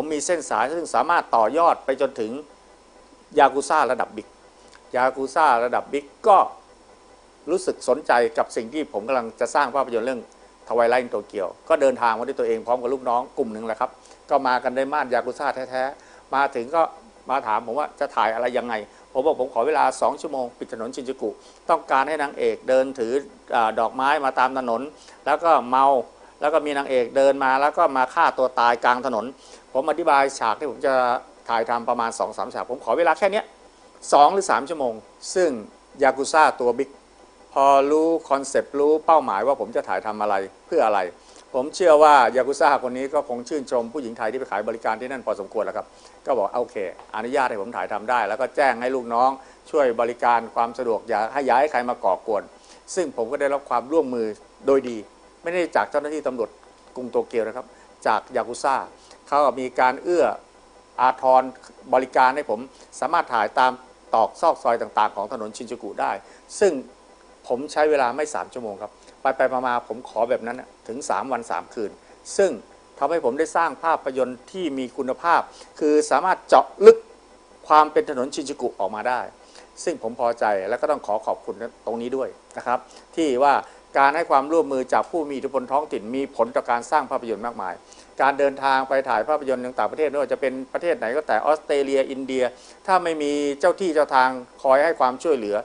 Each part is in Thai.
ผมมีเส้นสายซึ่งสามารถต่อยอดไปจนถึงยากุซ่าระดับบิ๊กยากุซ่าระดับบิ๊กก็รู้สึกสนใจกับสิ่งที่ผมกำลังจะสร้างภาพยนตร์เรื่องทวายไลท์โตเกียว ก็เดินทางมาด้วยตัวเองพร้อมกับลูกน้องกลุ่มหนึ่งแหละครับ ก็มากันได้ม่านยากุซ่าแท้ๆ มาถึงก็มาถามผมว่าจะถ่ายอะไรยังไง ผมบอกผมขอเวลา 2 ชั่วโมง ปิดถนนชินจูกุ ต้องการให้นางเอกเดินถืออดอกไม้มาตามถนน แล้วก็เมา แล้วก็มีนางเอกเดินมาแล้วก็มาฆ่าตัวตายกลางถนน ผมอธิบายฉากที่ผมจะถ่ายทำประมาณ 2-3ฉาก ผมขอเวลาแค่เนี้ยสองหรือ 3 ชั่วโมง ซึ่งยากุซ่าตัวบิ๊กพอรู้คอนเซปต์รู้เป้าหมายว่าผมจะถ่ายทำอะไรเพื่ออะไร ผมเชื่อว่ายากุซ่าคนนี้ก็คงชื่นชมผู้หญิงไทยที่ไปขายบริการที่นั่นพอสมควรแล้วครับ ก็บอกโอเค อนุญาตให้ผมถ่ายทำได้ แล้วก็แจ้งให้ลูกน้อง ช่วยบริการความสะดวกอย่าให้ย้ายใครมาก่อกวน ซึ่งผมก็ได้รับความร่วมมือโดยดี ไม่ได้จากเจ้าหน้าที่ตำรวจกรุงโตเกียวนะครับ จากยากุซ่า เขาก็มีการเอื้ออาทรบริการให้ผมสามารถถ่ายตามตอกซอกซอยต่างๆ ของถนนชินจูกุได้ ซึ่งผมใช้เวลาไม่ 3 ชั่วโมงครับ ไปไปมาๆผมขอแบบนั้นถึง 3 วัน 3 คืน ซึ่งทำให้ผมได้สร้างภาพยนตร์ที่มีคุณภาพ คือสามารถเจาะลึกความเป็นถนนชินจูกุออกมาได้ ซึ่งผมพอใจและก็ต้องขอขอบคุณตรงนี้ด้วยนะครับ ที่ว่าการให้ความร่วมมือจากผู้มีอิทธิพลท้องถิ่นมีผลต่อการสร้างภาพยนตร์มากมาย การเดินทางไปถ่ายภาพยนตร์ต่างประเทศไม่ว่าจะเป็นประเทศไหนก็แต่ออสเตรเลียอินเดีย ถ้าไม่มีเจ้าที่เจ้าทางคอยให้ความช่วยเหลือ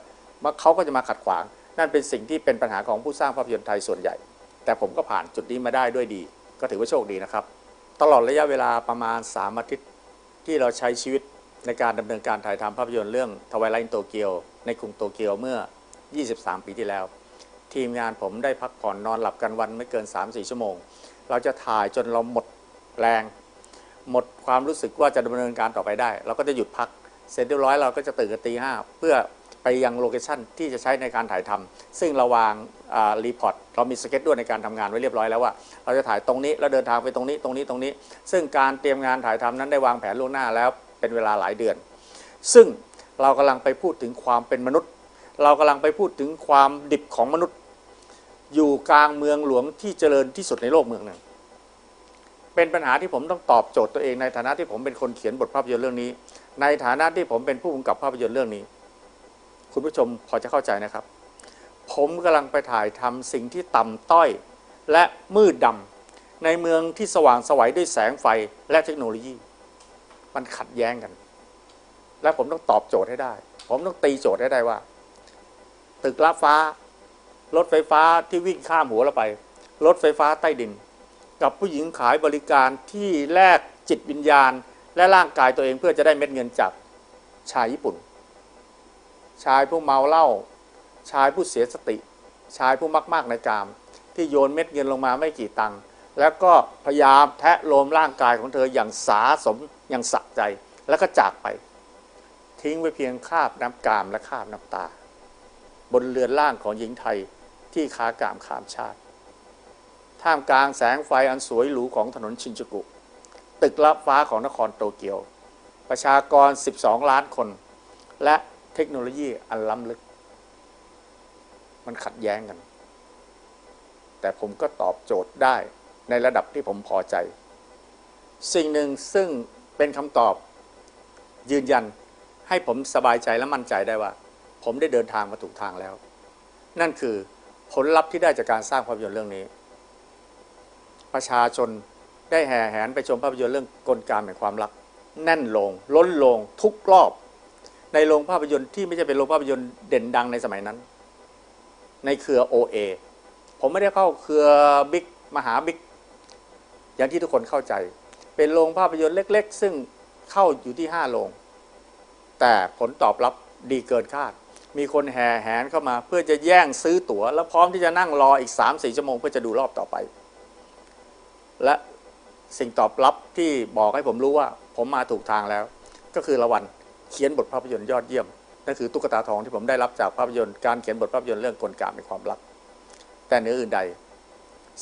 เขาก็จะมาขัดขวาง นั่นเป็นสิ่งที่เป็นปัญหาของผู้สร้างภาพยนตร์ไทยส่วนใหญ่ แต่ผมก็ผ่านจุดนี้มาได้ด้วยดี ก็ถือว่าโชคดีนะครับ ตลอดระยะเวลาประมาณ3อาทิตย์ที่เราใช้ชีวิตในการดำเนินการถ่ายทำภาพยนตร์เรื่องทวายไลท์โตเกียวในกรุงโตเกียวเมื่อ 23 ปีที่แล้ว ทีมงานผมได้พักผ่อนนอนหลับกันวันไม่เกิน 3-4 ชั่วโมง เราจะถ่ายจนเราหมดแรง หมดความรู้สึกว่าจะดำเนินการต่อไปได้ เราก็จะหยุดพักเสร็จเรียบร้อยเราก็จะตื่นตีห้าเพื่อไปยังโลเคชั่นที่จะใช้ในการถ่ายทำซึ่งเราวางรีพอร์ตเรามีสเก็ตด้วยในการทำงานไว้เรียบร้อยแล้วว่า เราจะถ่ายตรงนี้แล้วเดินทางไปตรงนี้ตรงนี้ตรงนี้ ซึ่งการเตรียมงานถ่ายทำนั้นได้วางแผนล่วงหน้าแล้วเป็นเวลาหลายเดือน ซึ่งเรากำลังไปพูดถึงความเป็นมนุษย์ เรากำลังไปพูดถึงความดิบของมนุษย์ อยู่กลางเมืองหลวงที่เจริญที่สุดในโลกเมืองหนึ่ง เป็นปัญหาที่ผมต้องตอบโจทย์ตัวเองในฐานะที่ผมเป็นคนเขียนบทภาพยนตร์เรื่องนี้ ในฐานะที่ผมเป็นผู้กำกับภาพยนตร์เรื่องนี้ คุณผู้ชมพอจะเข้าใจนะครับ ผมกำลังไปถ่ายทำสิ่งที่ต่ำต้อย และมืดดำในเมืองที่สว่างสวัยด้วยแสงไฟและเทคโนโลยี มันขัดแย้งกัน และผมต้องตอบโจทย์ให้ได้ ผมต้องตีโจทย์ให้ได้ว่า ตึกลาดฟ้ารถไฟฟ้าที่วิ่งข้ามหัวเราไป รถไฟฟ้าใต้ดิน กับผู้หญิงขายบริการที่แลกจิตวิญญาณ และร่างกายตัวเองเพื่อจะได้เม็ดเงินจากชายญี่ปุ่น ชายผู้เมาเหล้าชายผู้เสียสติ ชายผู้มากๆในกาม ที่โยนเม็ดเงินลงมาไม่กี่ตังค์แล้วก็พยายามแทะโลมร่างกายของเธออย่างสาสมอย่างสะใจแล้วก็จากไป ทิ้งไว้เพียงคราบน้ำกามและคราบน้ำตา บนเรือนร่างของหญิงไทยที่ค้ากามขามชาติ ท่ามกลางแสงไฟอันสวยหรูของถนนชินจูกุ ตึกลับฟ้าของนครโตเกียว ประชากร 12 ล้านคน และเทคโนโลยีอันล้ำลึก มันขัดแย้งกัน แต่ผมก็ตอบโจทย์ได้ในระดับที่ผมพอใจ สิ่งหนึ่งซึ่งเป็นคำตอบยืนยันให้ผมสบายใจและมั่นใจได้ว่า ผมได้เดินทางมาถูกทางแล้ว นั่นคือผลลัพธ์ที่ได้จากการสร้างภาพยนตร์เรื่องนี้ ประชาชนได้แห่แหนไปชมภาพยนตร์เรื่องกลการแห่งความรัก แน่นโรงล้นโรงทุกรอบ ในโรงภาพยนตร์ที่ไม่ใช่เป็นโรงภาพยนตร์เด่นดังในสมัยนั้น ในเครือ OA ผมไม่ได้เข้าเครือบิ๊กมหาบิ๊กอย่างที่ทุกคนเข้าใจ เป็นโรงภาพยนตร์เล็ก ๆ ซึ่งเข้าอยู่ที่ 5 โรง แต่ผลตอบรับดีเกินคาด มีคนแห่แหนเข้ามาเพื่อจะแย่งซื้อตั๋ว แล้วพร้อมที่จะนั่งรออีก 3-4 ชั่วโมงเพื่อจะดูรอบต่อไป และสิ่งตอบรับที่บอกให้ผมรู้ว่า ผมมาถูกทางแล้ว ก็คือรางวัลเขียนบทภาพยนตร์ยอดเยี่ยมนั่นคือตุ๊กตาทองที่ผมได้รับจากภาพยนตร์การเขียนบทภาพยนตร์เรื่องกลการในความรัก แต่เหนืออื่นใด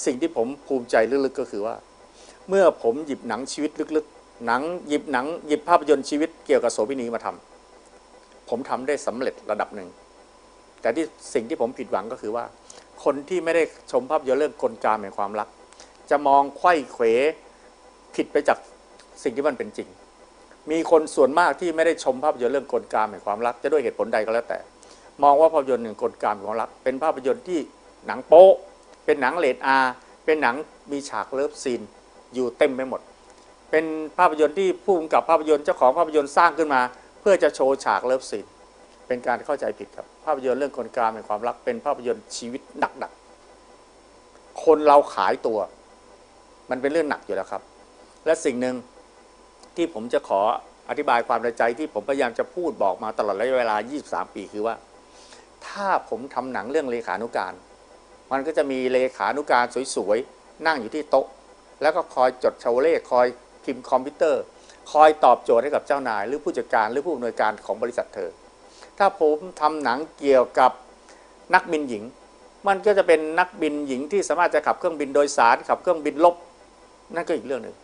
สิ่งที่ผมภูมิใจลึกๆก็คือว่า เมื่อผมหยิบหนังชีวิตลึกๆ หนังหยิบหนังหยิบภาพยนตร์ชีวิตเกี่ยวกับโสเภณีมาทำผมทำได้สำเร็จระดับหนึ่ง แต่ที่สิ่งที่ผมผิดหวังก็คือว่า คนที่ไม่ได้ชมภาพยนตร์เรื่องกลการแห่งความรัก จะมองไข้เขวผิดไปจากสิ่งที่มันเป็นจริง มีคนส่วนมากที่ไม่ได้ชมภาพยนตร์เรื่องกลกามแห่งความรัก จะด้วยเหตุผลใดก็แล้วแต่ มองว่าภาพยนตร์หนึ่งกลกามแห่งความรัก เป็นภาพยนตร์ที่หนังโป๊ะ เป็นหนังเลดอาเป็นหนังมีฉากเลิฟซีนอยู่เต็มไปหมด เป็นภาพยนตร์ที่ผู้กำกับภาพยนตร์เจ้าของภาพยนตร์สร้างขึ้นมา เพื่อจะโชว์ฉากเลิฟซีนเป็นการเข้าใจผิดครับ ภาพยนตร์เรื่องคนกลางแห่งความรัก เป็นภาพยนตร์ชีวิตหนักๆคนเราขายตัว มันเป็นเรื่องหนักอยู่แล้วครับ และสิ่งหนึ่งที่ผมจะขออธิบายความในใจที่ผมพยายามจะพูดบอกมาตลอดระยะเวลา 23 ปีคือว่า ถ้าผมทำหนังเรื่องเลขานุการ มันก็จะมีเลขานุการสวยๆ นั่งอยู่ที่โต๊ะ แล้วก็คอยจดชาวเลขคอยพิมพ์คอมพิวเตอร์ คอยตอบโจทย์ให้กับเจ้านาย หรือผู้จัดการหรือผู้อำนวยการของบริษัทเธอ ถ้าผมทำหนังเกี่ยวกับนักบินหญิง มันก็จะเป็นนักบินหญิงที่สามารถจะขับเครื่องบินโดยสารขับเครื่องบินลบ นั่นก็อีกเรื่องหนึ่ง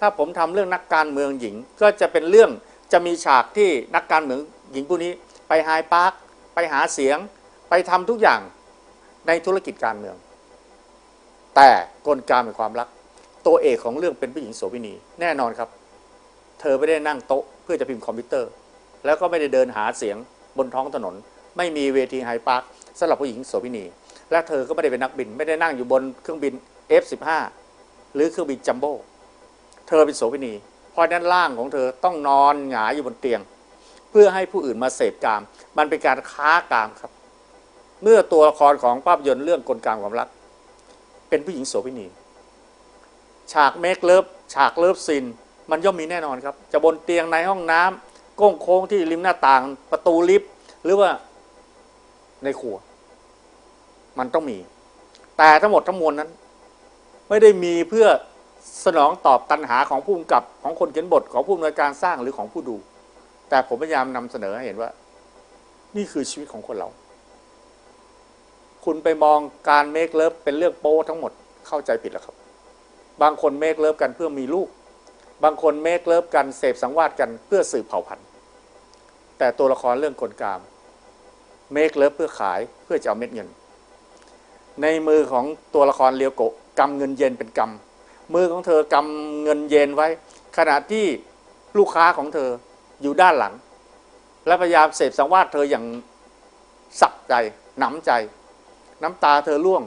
ถ้าผมทำเรื่องนักการเมืองหญิงก็จะเป็นเรื่องจะมีฉากที่นักการเมืองหญิงผู้นี้ ไปไฮพาร์คไปหาเสียง ไปทำทุกอย่างในธุรกิจการเมือง แต่กลการเป็นความรัก ตัวเอกของเรื่องเป็นผู้หญิงโสเภณีแน่นอนครับ เธอไม่ได้นั่งโต๊ะเพื่อจะพิมพ์คอมพิวเตอร์ แล้วก็ไม่ได้เดินหาเสียงบนท้องถนน ไม่มีเวทีไฮพาร์คสำหรับผู้หญิงโสเภณีและเธอก็ไม่ได้เป็นนักบิน ไม่ได้นั่งอยู่บนเครื่องบิน F15 หรือเครื่องบินจัมโบ้เธอเป็นโสเภณี เพราะนั้นร่างของเธอต้องนอนหงายอยู่บนเตียง เพื่อให้ผู้อื่นมาเสพกาม มันเป็นการค้ากามครับ เมื่อตัวละครของภาพยนตร์เรื่องกลกามความรัก เป็นผู้หญิงโสเภณี ฉากเมคเลิฟฉากเลิฟซีนมันย่อมมีแน่นอนครับ จะบนเตียงในห้องน้ำโก้งโค้งที่ริมหน้าต่างประตูลิฟต์หรือว่าในครัว มันต้องมี แต่ทั้งหมดทั้งมวลนั้น ไม่ได้มีเพื่อสนองตอบตัณหาของผู้กำกับของคนเขียนบทของผู้อำนวยการสร้างหรือของผู้ดู แต่ผมพยายามนำเสนอให้เห็นว่า นี่คือชีวิตของคนเรา คุณไปมองการเมคเลิฟเป็นเรื่องโป้ทั้งหมดเข้าใจผิดแล้วครับ บางคนเมคเลิฟกันเพื่อมีลูก บางคนเมคเลิฟกันเสพสังวาสกันเพื่อสืบเผ่าพันธุ์ แต่ตัวละครเรื่องกลกามเมคเลิฟเพื่อขายเพื่อจะเอาเม็ดเงิน ในมือของตัวละครเลียวโกะ กำเงินเย็นเป็นกำมือของเธอกำเงินเย็นไว้ ขณะที่ลูกค้าของเธออยู่ด้านหลัง และพยายามเสพสังวาสเธออย่างสักใจหนำใจ น้ำตาเธอร่วง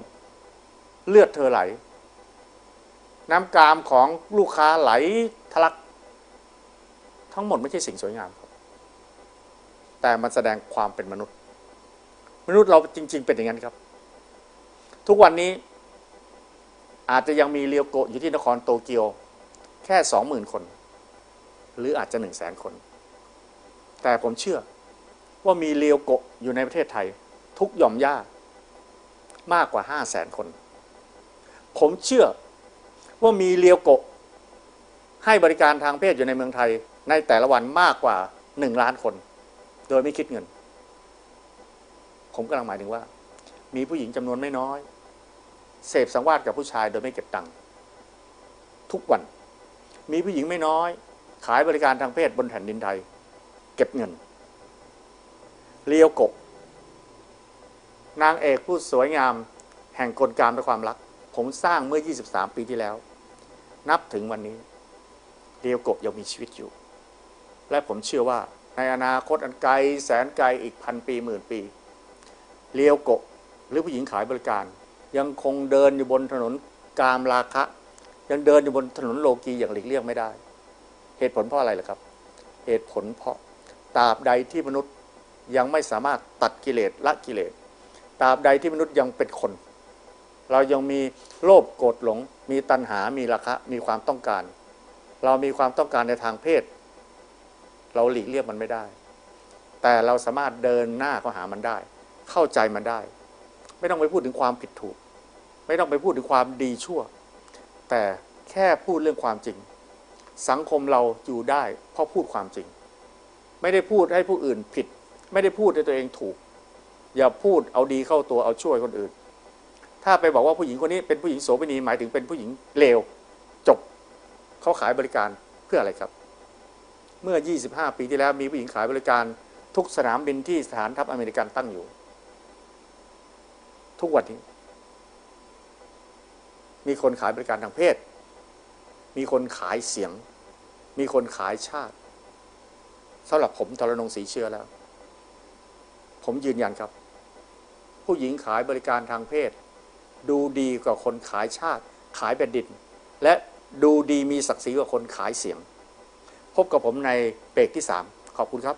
เลือดเธอไหล น้ำกามของลูกค้าไหลทะลัก ทั้งหมดไม่ใช่สิ่งสวยงามครับแต่มันแสดงความเป็นมนุษย์ มนุษย์เราจริง ๆ เป็นอย่างนั้นครับ ทุกวันนี้ อาจจะยังมีเรียวโกะอยู่ที่นครโตเกียวแค่สองหมื่นคน หรืออาจจะหนึ่งแสนคน แต่ผมเชื่อว่ามีเรียวโกะอยู่ในประเทศไทย ทุกหย่อมย่ามากกว่าห้าแสนคน ผมเชื่อว่ามีเรียวโกะให้บริการทางเพศอยู่ในเมืองไทย ในแต่ละวันมากกว่าหนึ่งล้านคน โดยไม่คิดเงิน ผมกำลังหมายถึงว่า มีผู้หญิงจำนวนไม่น้อย เสพสังวาสกับผู้ชายโดยไม่เก็บตังค์ทุกวัน มีผู้หญิงไม่น้อย ขายบริการทางเพศบนแผ่นดินไทย เก็บเงิน เลียวโกนางเอกผู้สวยงาม แห่งกลการและความรัก ผมสร้างเมื่อ 23 ปีที่แล้ว นับถึงวันนี้ เลียวโกยังมีชีวิตอยู่ และผมเชื่อว่าในอนาคตอันไกลแสนไกลอีกพันปีหมื่นปี เลียวโกหรือผู้หญิงขายบริการ ยังคงเดินอยู่บนถนนกามราคะ ยังเดินอยู่บนถนนโลกีอย่างหลีกเลี่ยงไม่ได้ เหตุผลเพราะอะไรล่ะครับ เหตุผลเพราะตราบใดที่มนุษย์ยังไม่สามารถตัดกิเลสละกิเลสตราบใดที่มนุษย์ยังเป็นคน เรายังมีโลภโกรธหลง มีตัณหามีราคะมีความต้องการ เรามีความต้องการในทางเพศ เราหลีกเลี่ยงมันไม่ได้ แต่เราสามารถเดินหน้าเข้าหามันได้ เข้าใจมันได้ ไม่ต้องไปพูดถึงความผิดถูก ไม่ต้องไปพูดถึงความดีชั่ว แต่แค่พูดเรื่องความจริง สังคมเราอยู่ได้เพราะพูดความจริง ไม่ได้พูดให้ผู้อื่นผิด ไม่ได้พูดให้ตัวเองถูก อย่าพูดเอาดีเข้าตัวเอาช่วยคนอื่น ถ้าไปบอกว่าผู้หญิงคนนี้เป็นผู้หญิงโสเภณีหมายถึงเป็นผู้หญิงเลวจบเขาขายบริการเพื่ออะไรครับ เมื่อ 25 ปีที่แล้วมีผู้หญิงขายบริการทุกสนามบินที่สถานทัพอเมริกันตั้งอยู่ ทุกวันนี้ มีคนขายบริการทางเพศ มีคนขายเสียง มีคนขายชาติสำหรับผมทรนงสีเชื้อแล้ว ผมยืนยันครับ ผู้หญิงขายบริการทางเพศ ดูดีกว่าคนขายชาติ ขายแผ่นดิน และดูดีมีศักดิ์ศรีกว่าคนขายเสียง พบกับผมในเบรกที่ 3 ขอบคุณครับ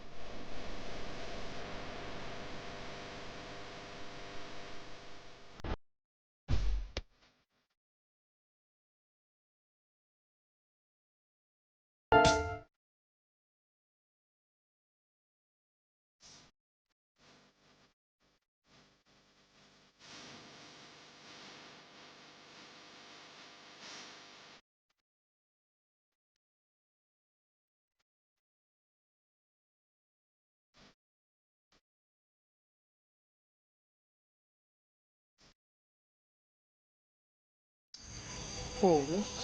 ห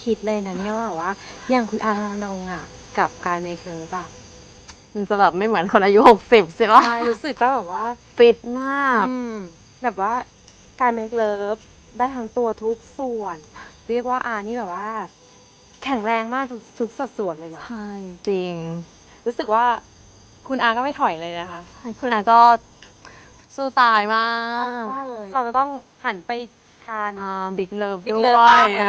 คิดเลยนะเนี่ยว่าว่าอย่างคุณอาดงอะ กับการในเคิร์ฟอะมันจะแบบไม่เหมือนคนอายุหกสิบใช่ปะใช่รู้สึกว่าแบบว่าฟิตมากอืมแบบว่าการเมคเลิฟได้ทั้งตัวทุกส่วน เรียกว่าอานี่แบบว่า แข็งแรงมากทุกทุกสัดส่วนเลยนะใช่จริง รู้สึกว่าคุณอาก็ไม่ถอยเลยนะคะ คุณอาก็สู้ตายมาก เราจะต้องหันไป ทานบิ๊กเลิฟบิ๊กด้เลิวฟย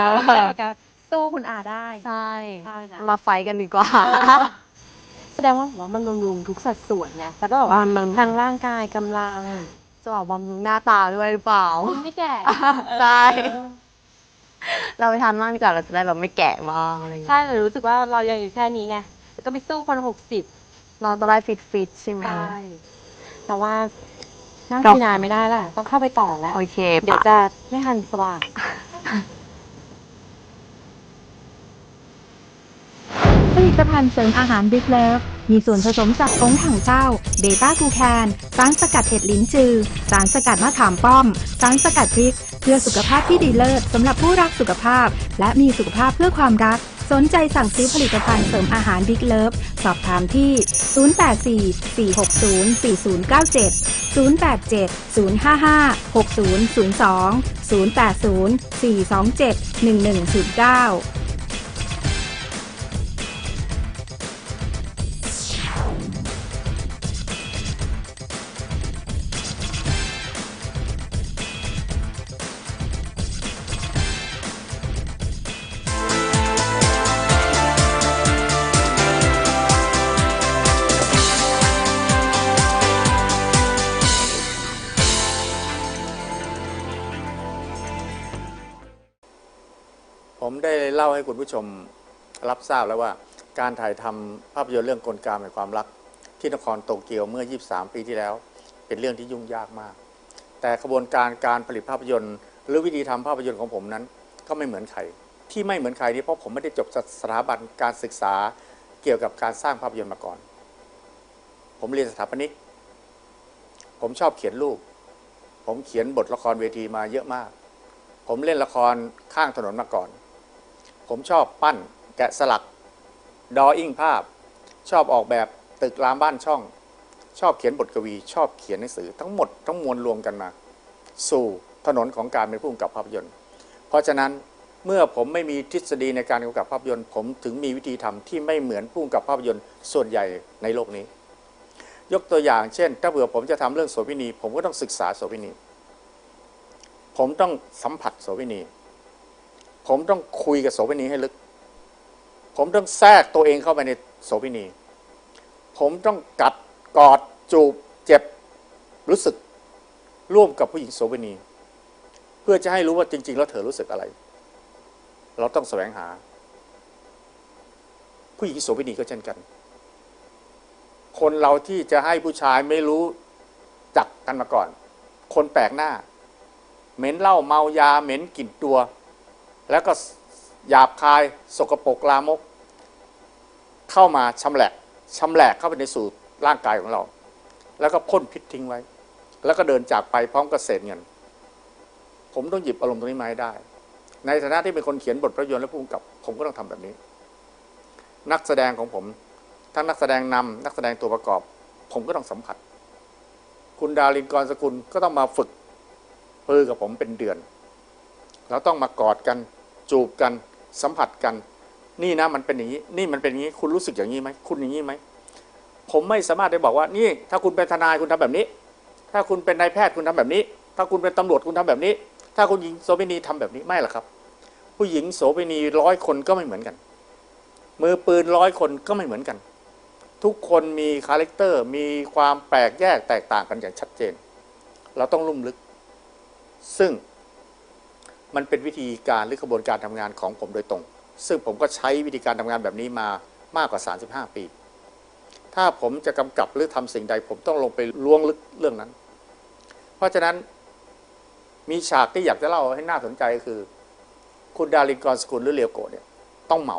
อะสู้คุณอาได้ ใช่ใช่นะมาไฟท์กันดีกว่า แสดงว่าผมว่ามันรวมๆทุกสัดส่วนไงแล้วก็แบบว่าทางร่างกายกำลังจะบอกบำรุงหน้าตาด้วยหรือเปล่าไม่แก่ใช่เราไปทานมากดีกว่าเราจะได้แบบไม่แก่มากอะไรอย่างเงี้ยใช่แต่รู้สึกว่าเรายังอยู่แค่นี้ไงแล้วก็ไปสู้คนหกสิบเราต้องได้ฟิตฟิตๆใช่ไหมแต่ว่า นั่งเราที่นานไม่ได้แล้วต้องเข้าไปต่อแล้ว โอเคเดี๋ยวปะจะไม่ทันสว่างผลิตภัณฑ์เสริมอาหารบิ๊กเลิฟมีส่วนผสมจากกงถังเจ้า เบต้ากูแคนสารสกัดเห็ดลิ้นจือ สารสกัดมะขามป้อม สารสกัดพริก เพื่อสุขภาพที่ดีเลิศสำหรับผู้รักสุขภาพ และมีสุขภาพเพื่อความรัก สนใจสั่งซื้อผลิตภัณฑ์เสริมอาหารบิ๊กเลิฟสอบถามที่ 0844604097 0870556002 080 427 1109 ผมได้เล่าให้คุณผู้ชมรับทราบแล้วว่า การถ่ายทำภาพยนตร์เรื่องกลการแห่งความรัก ที่นครโตเกียวเมื่อ 23 ปีที่แล้ว เป็นเรื่องที่ยุ่งยากมาก แต่กระบวนการการผลิตภาพยนตร์ หรือวิธีทำภาพยนตร์ของผมนั้น ก็ไม่เหมือนใครที่ไม่เหมือนใครนี่เพราะผมไม่ได้จบสถาบันการศึกษาเกี่ยวกับการสร้างภาพยนตร์มาก่อน ผมเรียนสถาปนิก ผมชอบเขียนรูป ผมเขียนบทละครเวทีมาเยอะมาก ผมเล่นละครข้างถนนมาก่อน ผมชอบปั้นแกะสลัก ดออิ่งภาพ ชอบออกแบบตึกรามบ้านช่อง ชอบเขียนบทกวี ชอบเขียนหนังสือทั้งหมดทั้งมวลรวมกันมา สู่ถนนของการเป็นผู้กำกับภาพยนตร์ เพราะฉะนั้นเมื่อผมไม่มีทฤษฎีในการกำกับภาพยนตร์ ผมถึงมีวิธีทำที่ไม่เหมือนผู้กำกับภาพยนตร์ส่วนใหญ่ในโลกนี้ ยกตัวอย่างเช่น ถ้าเผื่อผมจะทำเรื่องโสเภณีผมก็ต้องศึกษาโสเภณีผมต้องสัมผัสโสเภณี ผมต้องคุยกับโสเภณีให้ลึก ผมต้องแทรกตัวเองเข้าไปในโสเภณี ผมต้องกัดกอดจูบเจ็บรู้สึกร่วมกับผู้หญิงโสเภณี เพื่อจะให้รู้ว่าจริง ๆ แล้วเธอรู้สึกอะไร เราต้องแสวงหา ผู้หญิงโสเภณีก็เช่นกัน คนเราที่จะให้ผู้ชายไม่รู้จักกันมาก่อน คนแปลกหน้า เหม็นเหล้าเมายาเหม็นกลิ่นตัว แล้วก็หยาบคายสกปรกลามก เข้ามาชำแหละชำแหละเข้าไปในสู่ร่างกายของเรา แล้วก็พ่นพิษทิ้งไว้ แล้วก็เดินจากไปพร้อมกับเศษเงิน ผมต้องหยิบอารมณ์ตรงนี้มาให้ได้ ในฐานะที่เป็นคนเขียนบทประยนต์และผู้กำกับ ผมก็ต้องทำแบบนี้ นักแสดงของผมทั้งนักแสดงนำนักแสดงตัวประกอบ ผมก็ต้องสัมผัส คุณดารินกรสกุลก็ต้องมาฝึกปือกับผมเป็นเดือนเราต้องมากอดกัน จูบกันสัมผัสกัน นี่นะมันเป็นอย่างนี้นี่มันเป็นอย่างนี้คุณรู้สึกอย่างนี้ไหมคุณอย่างนี้ไหมผมไม่สามารถได้บอกว่านี่ถ้าคุณเป็นทนายคุณทำแบบนี้ ถ้าคุณเป็นนายแพทย์คุณทำแบบนี้ ถ้าคุณเป็นตำรวจคุณทำแบบนี้ ถ้าคุณหญิงโสเภณีทำแบบนี้ไม่หรอกครับ ผู้หญิงโสเภณีร้อยคนก็ไม่เหมือนกัน มือปืนร้อยคนก็ไม่เหมือนกัน ทุกคนมีคาแรคเตอร์มีความแปลกแยกแตกต่างกันอย่างชัดเจน เราต้องลุ่มลึก ซึ่ง มันเป็นวิธีการหรือกระบวนการทำงานของผมโดยตรง ซึ่งผมก็ใช้วิธีการทำงานแบบนี้มามากกว่า 35 ปี ถ้าผมจะกำกับหรือทำสิ่งใด ผมต้องลงไปล้วงลึกเรื่องนั้น เพราะฉะนั้นมีฉากที่อยากจะเล่าให้น่าสนใจคือ คุณดารินกรสกุลหรือเลียวโกเนี่ยต้องเมา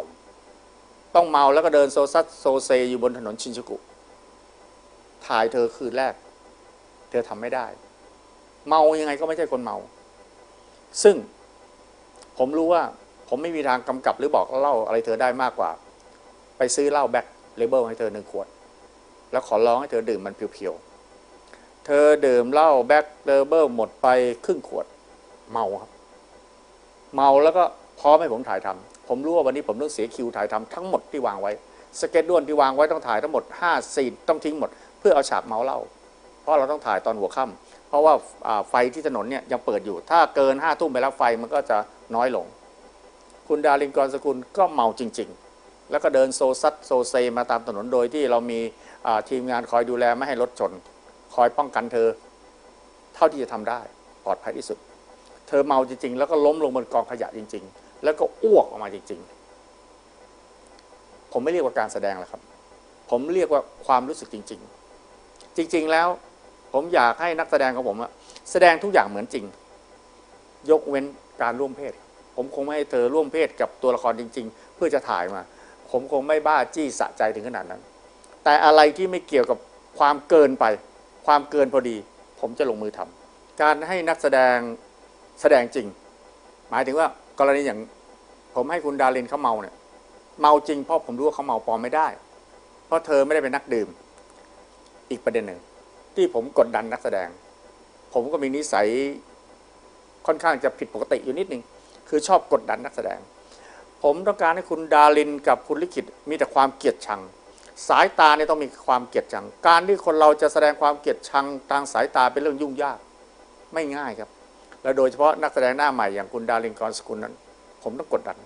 ต้องเมาแล้วก็เดินโซซัสโซเซอยู่บนถนนชินจูกุ ถ่ายเธอคืนแรก เธอทำไม่ได้ เมายังไงก็ไม่ใช่คนเมา ซึ่ง ผมรู้ว่าผมไม่มีทางกำกับหรือบอกเล่าอะไรเธอได้มากกว่า ไปซื้อเหล้าแบ็คเลเบลให้เธอหนึ่งขวด แล้วขอร้องให้เธอดื่มมันเพียวๆ เธอดื่มเหล้าแบ็คเลเบลหมดไปครึ่งขวด เมาครับ เมาแล้วก็พร้อมให้ผมถ่ายทำผมรู้ว่าวันนี้ผมต้องเสียคิวถ่ายทำทั้งหมดที่วางไว้ สเก็ตด้วนที่วางไว้ต้องถ่ายทั้งหมด5ซีนต้องทิ้งหมด เพื่อเอาฉากเมาเหล้าเพราะเราต้องถ่ายตอนหัวค่ำ เพราะว่าไฟที่ถนนเนี่ยยังเปิดอยู่ ถ้าเกินห้าทุ่มไปแล้วไฟมันก็จะน้อยลง คุณดารินกรสกุลก็เมาจริง ๆ แล้วก็เดินโซซัดโซเซมาตามถนนโดยที่เรามีทีมงานคอยดูแลไม่ให้รถชน คอยป้องกันเธอ เท่าที่จะทำได้ปลอดภัยที่สุด เธอเมาจริง ๆ แล้วก็ล้มลงบนกองขยะจริง ๆ แล้วก็อ้วกออกมาจริง ๆ ผมไม่เรียกว่าการแสดงแล้วครับ ผมเรียกว่าความรู้สึกจริง ๆ จริง ๆ แล้ว ผมอยากให้นักแสดงของผมอะแสดงทุกอย่างเหมือนจริง ยกเว้นการร่วมเพศ ผมคงไม่ให้เธอร่วมเพศกับตัวละครจริง ๆ เพื่อจะถ่ายมา ผมคงไม่บ้าจี้สะใจถึงขนาดนั้น แต่อะไรที่ไม่เกี่ยวกับความเกินไป ความเกินพอดี ผมจะลงมือทำการให้นักแสดงแสดงจริง หมายถึงว่ากรณีอย่างผมให้คุณดารินเขาเมาเนี่ยเมาจริงเพราะผมรู้ว่าเขาเมาปลอมไม่ได้ เพราะเธอไม่ได้เป็นนักดื่ม อีกประเด็นหนึ่ง ที่ผมกดดันนักแสดง ผมก็มีนิสัยค่อนข้างจะผิดปกติอยู่นิดนึงคือชอบกดดันนักแสดง ผมต้องการให้คุณดารินกับคุณลิขิตมีแต่ความเกลียดชัง สายตาเนี่ยต้องมีความเกลียดชัง การที่คนเราจะแสดงความเกลียดชังทางสายตาเป็นเรื่องยุ่งยากไม่ง่ายครับ และโดยเฉพาะนักแสดงหน้าใหม่อย่างคุณดารินกรสกุลนั้น ผมต้องกดดัน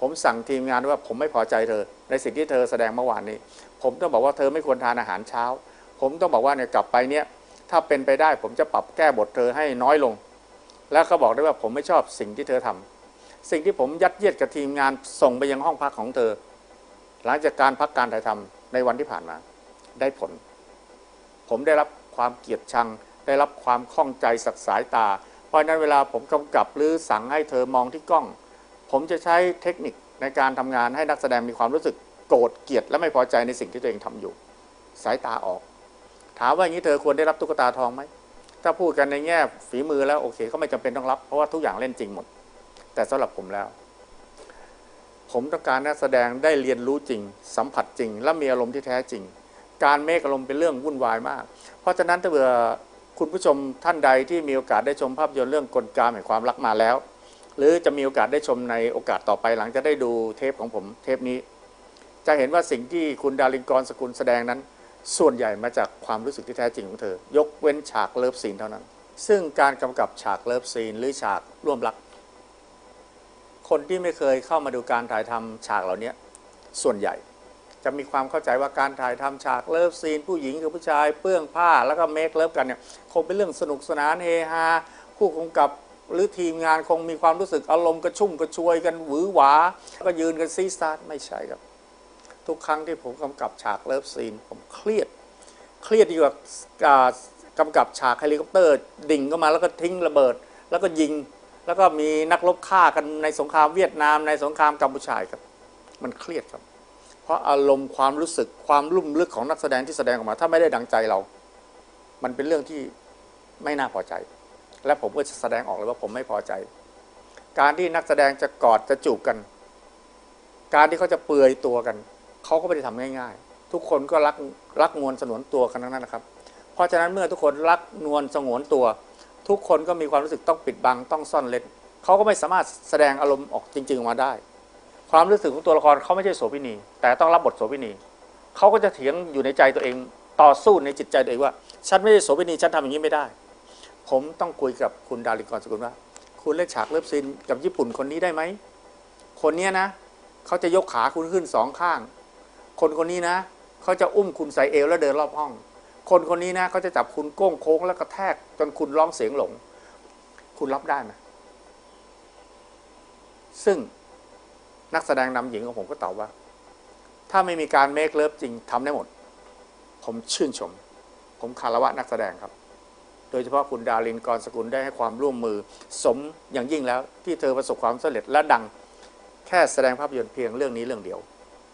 ผมสั่งทีมงานว่าผมไม่พอใจเธอ ในสิ่งที่เธอแสดงเมื่อวานนี้ ผมต้องบอกว่าเธอไม่ควรทานอาหารเช้า ผมต้องบอกว่าเนี่ยกลับไปเนี่ยถ้าเป็นไปได้ผมจะปรับแก้บทเธอให้น้อยลง แล้วก็บอกได้ว่าผมไม่ชอบสิ่งที่เธอทำสิ่งที่ผมยัดเยียดกับทีมงานส่งไปยังห้องพักของเธอ หลังจากการพักการถ่ายทำในวันที่ผ่านมา ได้ผล ผมได้รับความเกลียดชัง ได้รับความข้องใจสักสายตา เพราะฉะนั้นเวลาผมกำกับหรือสั่งให้เธอมองที่กล้อง ผมจะใช้เทคนิคในการทำงานให้นักแสดงมีความรู้สึกโกรธเกลียดและไม่พอใจในสิ่งที่ตัวเองทำอยู่ สายตาออก ถามว่าอย่างนี้เธอควรได้รับตุ๊กตาทองไหมถ้าพูดกันในแง่ฝีมือแล้วโอเคก็ไม่จำเป็นต้องรับ เพราะว่าทุกอย่างเล่นจริงหมด แต่สำหรับผมแล้ว ผมต้องการนักแสดงได้เรียนรู้จริง สัมผัสจริง และมีอารมณ์ที่แท้จริง การเมคอารมณ์เป็นเรื่องวุ่นวายมาก เพราะฉะนั้นถ้าเผื่อคุณผู้ชมท่านใดที่มีโอกาสได้ชมภาพยนตร์เรื่องกลกามแห่งความรักมาแล้ว หรือจะมีโอกาสได้ชมในโอกาสต่อไปหลังจะได้ดูเทปของผมเทปนี้ จะเห็นว่าสิ่งที่คุณดารินกรสกุลแสดงนั้น ส่วนใหญ่มาจากความรู้สึกที่แท้จริงของเธอ ยกเว้นฉากเลิฟซีนเท่านั้น ซึ่งการกำกับฉากเลิฟซีนหรือฉากร่วมรัก คนที่ไม่เคยเข้ามาดูการถ่ายทำฉากเหล่านี้ส่วนใหญ่จะมีความเข้าใจว่าการถ่ายทำฉากเลิฟซีน ผู้หญิงกับผู้ชายเปื้องผ้าแล้วก็เมคเลิฟกันเนี่ยคงเป็นเรื่องสนุกสนานเฮฮาผู้กำกับหรือทีมงานคงมีความรู้สึกอารมณ์กระชุ่มกระชวยกันหวือหวาแล้วก็ยืนกันซีสตาร์ไม่ใช่ครับ ทุกครั้งที่ผมกำกับฉากเลิฟซีน ผมเครียด เครียดดีกว่าอ่ากำกับฉากเฮลิคอปเตอร์ ดิ่งเข้ามาแล้วก็ทิ้งระเบิด แล้วก็ยิง แล้วก็มีนักรบฆ่ากันในสงครามเวียดนามในสงครามกัมพูชาครับ มันเครียดครับ เพราะอารมณ์ความรู้สึกความลุ่มลึกของนักแสดงที่แสดงออกมา ถ้าไม่ได้ดังใจเรา มันเป็นเรื่องที่ไม่น่าพอใจ และผมก็จะแสดงออกเลยว่าผมไม่พอใจ การที่นักแสดงจะกอดจะจูบกัน การที่เขาจะเปลือยตัวกัน เขาก็ไม่ได้ทำง่ายๆ ทุกคนก็รักรักนวลสนวนตัวกันทั้งนั้นนะครับ เพราะฉะนั้นเมื่อทุกคนรักนวลสงวนตัว ทุกคนก็มีความรู้สึกต้องปิดบังต้องซ่อนเล็นเขาก็ไม่สามารถแสดงอารมณ์ออกจริง ๆ มาได้ ความรู้สึกของตัวละครเขาไม่ใช่โสเภณีแต่ต้องรับบทโสเภณีเขาก็จะเถียงอยู่ในใจตัวเองต่อสู้ในจิตใจตัวเองว่า ฉันไม่ใช่โสเภณีฉันทำอย่างนี้ไม่ได้ ผมต้องคุยกับคุณดาริกรสกุลว่า คุณเล่นฉากเลิฟซีนกับญี่ปุ่นคนนี้ได้ไหมคนนี้นะเขาจะยกขาคุณขึ้นสองข้าง คนคนนี้นะเขาจะอุ้มคุณใส่เอวแล้วเดินรอบห้อง คนคนนี้นะเขาจะจับคุณโก้งโค้งแล้วกระแทกจนคุณร้องเสียงหลง คุณรับได้ไหมซึ่งนักแสดงนำหญิงของผมก็ตอบว่า ถ้าไม่มีการเมคเลิฟจริงทำได้หมด ผมชื่นชม ผมคารวะนักแสดงครับ โดยเฉพาะคุณดารินกรสกุลได้ให้ความร่วมมือ สมอย่างยิ่งแล้วที่เธอประสบความสำเร็จและดัง แค่แสดงภาพยนตร์เพียงเรื่องนี้เรื่องเดียว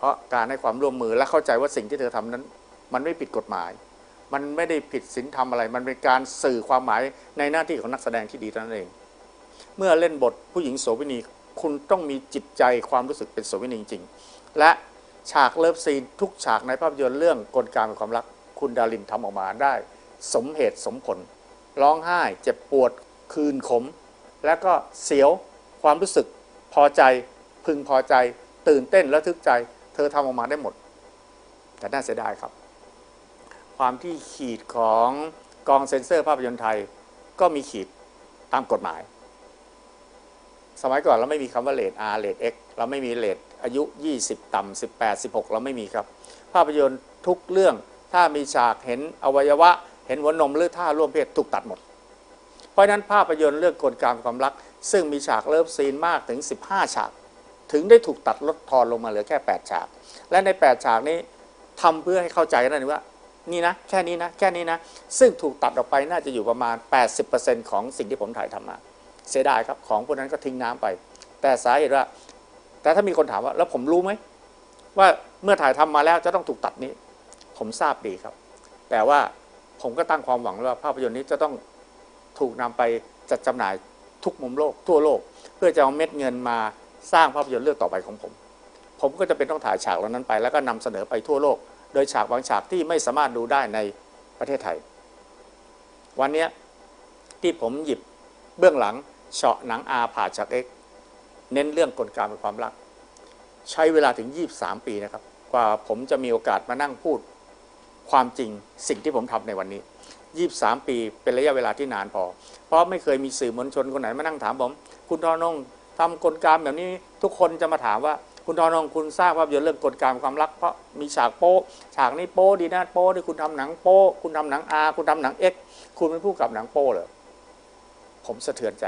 ราะการให้ความร่วมมือและเข้าใจว่าสิ่งที่เธอทำนั้น มันไม่ผิดกฎหมาย มันไม่ได้ผิดศีลธรรมอะไร มันเป็นการสื่อความหมายในหน้าที่ของนักแสดงที่ดีนั้นเอง เมื่อเล่นบทผู้หญิงโสเภณีคุณต้องมีจิตใจความรู้สึกเป็นโสเภณีจริงๆและฉากเลิฟซีนทุกฉากในภาพยนตร์เรื่องกลการเป็นความรักคุณดารินทำออกมาได้ สมเหตุสมผล ร้องไห้ เจ็บปวด คืนขม และก็เสียวความรู้สึกพอใจ พึงพอใจ ตื่นเต้นและทึกใจ เธอทำออกมาได้หมด แต่น่าเสียดายครับ ความที่ขีดของกองเซ็นเซอร์ภาพยนตร์ไทย ก็มีขีดตามกฎหมาย สมัยก่อนเราไม่มีคำว่าเลท R เลท X เราไม่มีเลทอายุ 20 ต่ำ18 16 เราไม่มีครับ ภาพยนตร์ทุกเรื่องถ้ามีฉากเห็นอวัยวะ เห็นหัวนมหรือท่าร่วมเพศถูกตัดหมด เพราะนั้นภาพยนตร์เรื่องกลการความรัก ซึ่งมีฉากเลิฟซีนมากถึง 15 ฉาก ถึงได้ถูกตัดลดทอนลงมาเหลือแค่ 8 ฉาก และใน 8 ฉากนี้ทำเพื่อให้เข้าใจนั่นว่า นี่นะ แค่นี้นะ แค่นี้นะ ซึ่งถูกตัดออกไปน่าจะอยู่ประมาณ 80%ของสิ่งที่ผมถ่ายทำมา เสียดายครับ ของพวกนั้นก็ทิ้งน้ำไป แต่สาเหตุว่า แต่ถ้ามีคนถามว่า แล้วผมรู้ไหม ว่าเมื่อถ่ายทำมาแล้วจะต้องถูกตัดนี้ ผมทราบดีครับ แต่ว่าผมก็ตั้งความหวังว่าภาพยนตร์นี้จะต้องถูกนำไปจัดจำหน่ายทุกมุมโลกทั่วโลก เพื่อจะเอาเม็ดเงินมา สร้างภาพยนตร์เรื่องต่อไปของผม ผมก็จะเป็นต้องถ่ายฉากเหล่านั้นไป แล้วก็นำเสนอไปทั่วโลก โดยฉากบางฉากที่ไม่สามารถดูได้ในประเทศไทย วันนี้ที่ผมหยิบเบื้องหลังเฉาะหนังอาผ่าฉากเอ็กเน้นเรื่องกลการเป็นความรัก ใช้เวลาถึง 23 ปีนะครับ กว่าผมจะมีโอกาสมานั่งพูดความจริงสิ่งที่ผมทำในวันนี้ 23 ปีเป็นระยะเวลาที่นานพอ เพราะไม่เคยมีสื่อมวลชนคนไหนมานั่งถามผม คุณทอนง ทำกลการแบบนี้ทุกคนจะมาถามว่าคุณทอนองคุณสร้างภาพยนตร์เรื่องกลการความรักเพราะมีฉากโป๊ฉากนี้โป๊ดีนะโป๊ที่คุณทำหนังโป๊คุณทำหนังอาคุณทำหนังเอ็กคุณเป็นผู้กำกับหนังโป๊เหรอผมสะเทือนใจ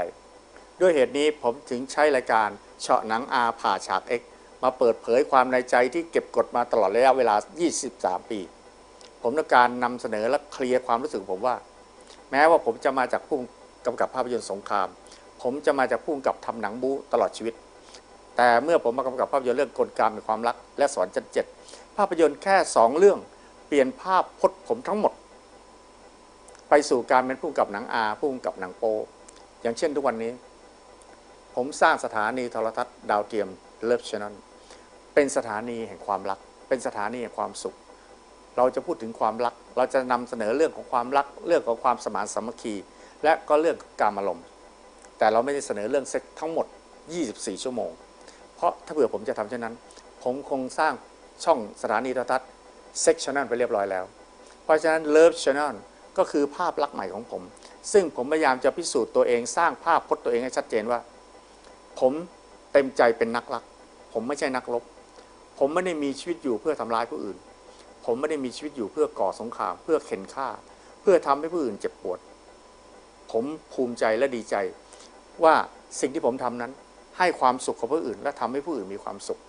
ด้วยเหตุนี้ผมถึงใช้รายการเฉาะหนังอาผ่าฉากเอ็กมาเปิดเผยความในใจที่เก็บกดมาตลอดระยะเวลา 23 ปี ผมต้องการนำเสนอและเคลียร์ความรู้สึกผมว่า แม้ว่าผมจะมาจากผู้กำกับภาพยนตร์สงคราม ผมจะมาจากผู้กำกับทำหนังบู๊ตลอดชีวิต แต่เมื่อผมมากำกับภาพยนตร์เรื่องกลการเป็นความรัก และสอนจันเจ็ดภาพยนตร์แค่สองเรื่อง เปลี่ยนภาพพจน์ผมทั้งหมด ไปสู่การเป็นผู้กำกับหนังอาผู้กำกับหนังโป อย่างเช่นทุกวันนี้ ผมสร้างสถานีโทรทัศน์ดาวเทียมเลิฟชน n เป็นสถานีแห่งความรัก เป็นสถานีแห่งความสุข เราจะพูดถึงความรัก เราจะนำเสนอเรื่องของความรัก เรื่องของความสมานสามัคคี และก็เรื่องการอารมณ์ แต่เราไม่ได้เสนอเรื่องเซ็กทั้งหมด 24 ชั่วโมง เพราะถ้าเผื่อผมจะทำเช่นนั้น ผมคงสร้างช่องสถานีโทรทัศน์เซ็กชันนั่นไปเรียบร้อยแล้ว เพราะฉะนั้น Love Channel ก็คือภาพลักษณ์ใหม่ของผม ซึ่งผมพยายามจะพิสูจน์ตัวเองสร้างภาพพจน์ตัวเองให้ชัดเจนว่า ผมเต็มใจเป็นนักรัก ผมไม่ใช่นักรบผมไม่ได้มีชีวิตอยู่เพื่อทำร้ายผู้อื่น ผมไม่ได้มีชีวิตอยู่เพื่อก่อสงคราม เพื่อเข็นฆ่า เพื่อทำให้ผู้อื่นเจ็บปวด ผมภูมิใจและดีใจ ว่าสิ่งที่ผมทำนั้นให้ความสุขกับผู้อื่น และทำให้ผู้อื่นมีความสุข